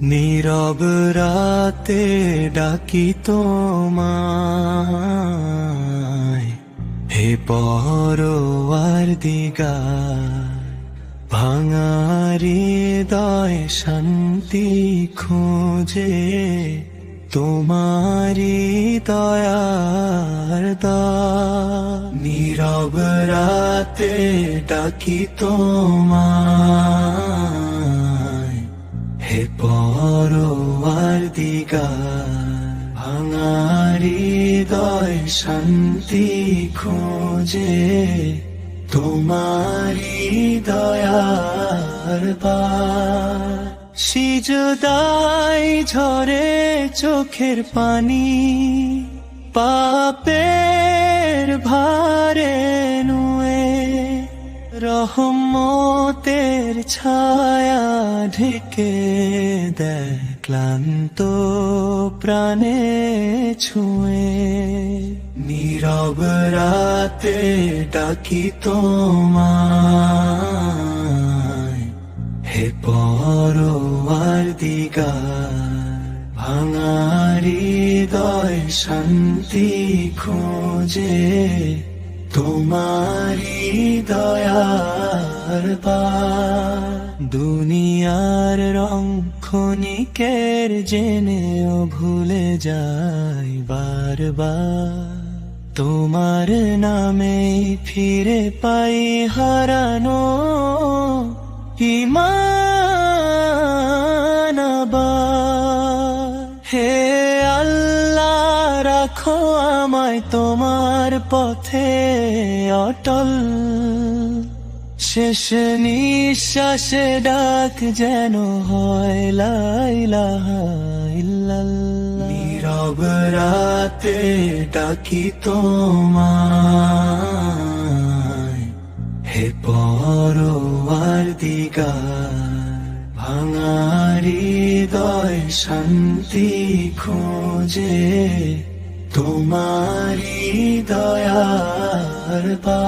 নীরব রাতে ডাকি তোমায়। হে পরওয়ার দিগা ভাঙারি দয় শান্তি খোঁজে তোমারি দয়ার দা নীরব রাতে ডাকি তোমায়। পরওয়ার দিগা ভাঙারি দয় শান্তি খোঁজে, তোমারি দয়ার বা সিজদাই ঝরে চোখের পানি, পাপের ভারে নুয়ে রহমতের ছায়া ঢেকে দেয় ক্লান্ত প্রাণে ছুঁয়ে নীরব রাতে ডাকি তোমায় হে পরওয়ার দিগা ভাঙারি দয় শান্তি খোঁজে তোমারি দয়ার বা দুনিয়ার রং ক্ষণিকের জেনেও ভুলে যাই বারবার তোমার নামে ফিরে পাই হারানো ইমান আবার। হে আল্লাহ, রাখো আমায় তোমার পথে অটল। শেষ নিঃশ্বাসে ডাক যেন হয় নীরব রাতে ডাকি তোমায়। হে পরওয়ার দিগা ভাঙারি দয় শান্তি খোঁজে। তোমারি দয়ার বা